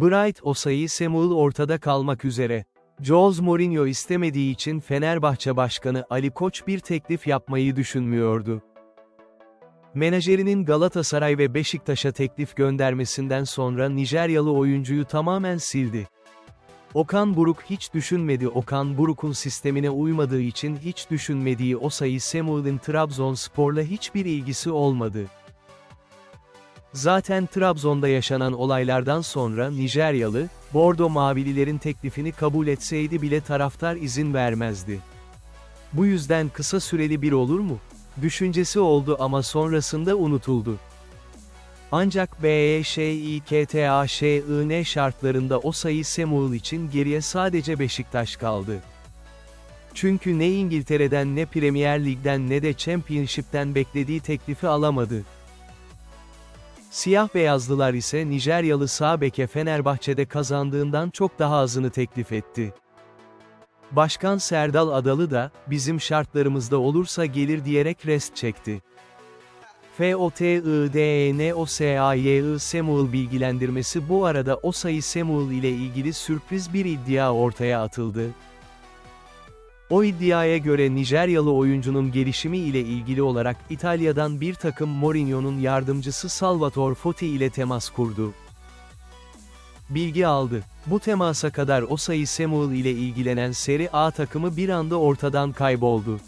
Bright Osayi Samuel ortada kalmak üzere. Jose Mourinho istemediği için Fenerbahçe Başkanı Ali Koç bir teklif yapmayı düşünmüyordu. Menajerinin Galatasaray ve Beşiktaş'a teklif göndermesinden sonra Nijeryalı oyuncuyu tamamen sildi. Okan Buruk hiç düşünmedi Okan Buruk'un sistemine uymadığı için hiç düşünmediği Osayi Samuel'in Trabzonspor'la hiçbir ilgisi olmadı. Zaten Trabzon'da yaşanan olaylardan sonra Nijeryalı, Bordo Mavililerin teklifini kabul etseydi bile taraftar izin vermezdi. Bu yüzden kısa süreli bir olur mu? Düşüncesi oldu ama sonrasında unutuldu. Ancak BEŞİKTAŞIN şartlarında o sayı Samuel için geriye sadece Beşiktaş kaldı. Çünkü ne İngiltere'den ne Premier Lig'den ne de Championship'ten beklediği teklifi alamadı. Siyah beyazlılar ise Nijeryalı sağ beke Fenerbahçe'de kazandığından çok daha azını teklif etti. Başkan Serdal Adalı da, bizim şartlarımızda olursa gelir diyerek rest çekti. FOTIDENOSAYI Samuel bilgilendirmesi bu arada o sayı Samuel ile ilgili sürpriz bir iddia ortaya atıldı. O iddiaya göre Nijeryalı oyuncunun gelişimi ile ilgili olarak İtalya'dan bir takım Mourinho'nun yardımcısı Salvatore Foti ile temas kurdu. Bilgi aldı. Bu temasa kadar o sayı Samuel ile ilgilenen Serie A takımı bir anda ortadan kayboldu.